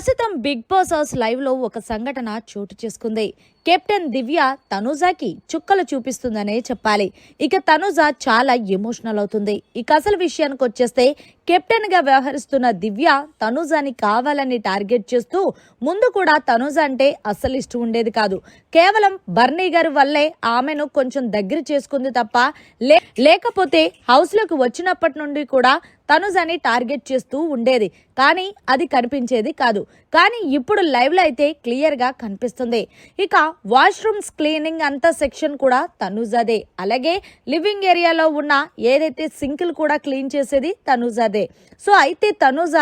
ప్రస్తుతం big boss house లైవ్లో ఒక సంఘటన చోటు చేసుకుంది. కెప్టెన్ దివ్య తనుజాకి చుక్కలు చూపిస్తుందనే చెప్పాలి. ఇక తనుజ చాలా ఎమోషనల్ అవుతుంది. ఇక అసలు విషయానికి వచ్చేస్తే కెప్టెన్గా వ్యవహరిస్తున్న దివ్య తనుజాని కావాలని టార్గెట్ చేస్తూ ముందు కూడా తనుజ అంటే అస్సలు ఇష్టం ఉండేది కాదు. కేవలం బర్నీ గారి వల్లే ఆమెను కొంచెం దగ్గర చేసుకుంది తప్ప లే- లేకపోతే హౌస్లోకి వచ్చినప్పటి నుండి కూడా తనుజని టార్గెట్ చేస్తూ ఉండేది. కానీ అది కనిపించేది కాదు. కానీ ఇప్పుడు లైవ్లో అయితే క్లియర్గా కనిపిస్తుంది. ఇక వాష్రూమ్స్ క్లీనింగ్ అంత సెక్షన్ కూడా తనుజాదే. అలాగే లివింగ్ ఏరియాలో ఉన్న ఏదైతే సింకులు కూడా క్లీన్ చేసేది తనుజాదే. సో అయితే తనుజ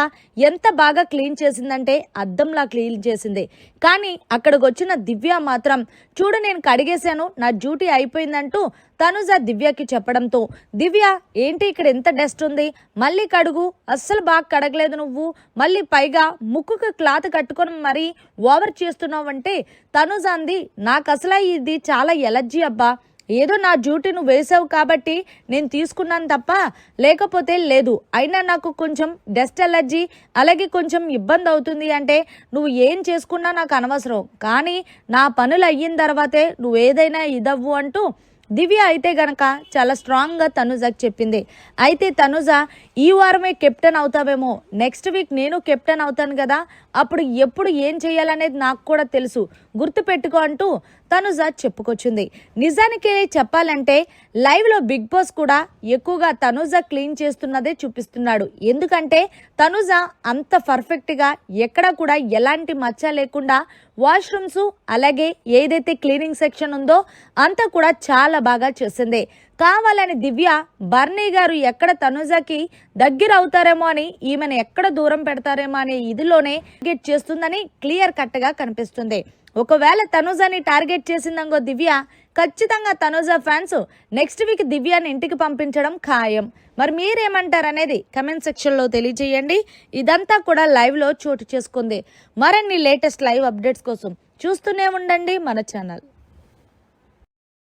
ఎంత బాగా క్లీన్ చేసిందంటే అద్దంలా క్లీన్ చేసింది. కానీ అక్కడికి వచ్చిన దివ్య మాత్రం చూడు నేను కడిగేశాను నా డ్యూటీ అయిపోయిందంటూ తనుజ దివ్యకి చెప్పడంతో దివ్య ఏంటి ఇక్కడ ఎంత డస్ట్ ఉంది? మళ్ళీ మళ్ళీ కడుగు. అస్సలు బాగా కడగలేదు నువ్వు. మళ్ళీ పైగా ముక్కుకు క్లాత్ కట్టుకొని మరీ ఓవర్ చేస్తున్నావంటే తనుజ అంది నాకు అసలు ఇది చాలా ఎలర్జీ అబ్బా. ఏదో నా డ్యూటీ నువ్వు వేసావు కాబట్టి నేను తీసుకున్నాను తప్ప లేకపోతే లేదు. అయినా నాకు కొంచెం డస్ట్ ఎలర్జీ అలాగే కొంచెం ఇబ్బంది అవుతుంది అంటే నువ్వు ఏం చేసుకున్నా నాకు అనవసరం. కానీ నా పనులు అయిన తర్వాతే నువ్వు ఏదైనా ఇదవ్వు అంటూ దివ్య అయితే గనక చాలా స్ట్రాంగ్గా తనుజకి చెప్పింది. అయితే తనుజ ఈ వారమే కెప్టెన్ అవుతావేమో. నెక్స్ట్ వీక్ నేను కెప్టెన్ అవుతాను కదా. అప్పుడు ఎప్పుడు ఏం చేయాలనేది నాకు కూడా తెలుసు. గుర్తుపెట్టుకో అంటూ తనుజ చెప్పుకొచ్చింది. నిజానికి చెప్పాలంటే లైవ్లో బిగ్ బాస్ కూడా ఎక్కువగా తనుజ క్లీన్ చేస్తున్నదే చూపిస్తున్నాడు. ఎందుకంటే తనుజ అంత పర్ఫెక్ట్గా ఎక్కడ కూడా ఎలాంటి మచ్చ లేకుండా వాష్రూమ్స్ అలాగే ఏదైతే క్లీనింగ్ సెక్షన్ ఉందో అంతా కూడా చాలా బాగా చేసింది. కావాలని దివ్య బర్నీ గారు ఎక్కడ తనుజకి దగ్గర అవుతారేమో అని ఈమెను ఎక్కడ దూరం పెడతారేమో అనే ఇదిలోనే టార్గెట్ చేస్తుందని క్లియర్ కట్గా కనిపిస్తుంది. ఒకవేళ తనుజని టార్గెట్ చేసిందంగో దివ్య ఖచ్చితంగా తనుజ ఫ్యాన్స్ నెక్స్ట్ వీక్ దివ్యాని ఇంటికి పంపించడం ఖాయం. మరి మీరేమంటారు అనేది కమెంట్ సెక్షన్లో తెలియజేయండి. ఇదంతా కూడా లైవ్లో చోటు చేసుకుంది. మరిన్ని లేటెస్ట్ లైవ్ అప్డేట్స్ కోసం చూస్తూనే ఉండండి మన ఛానల్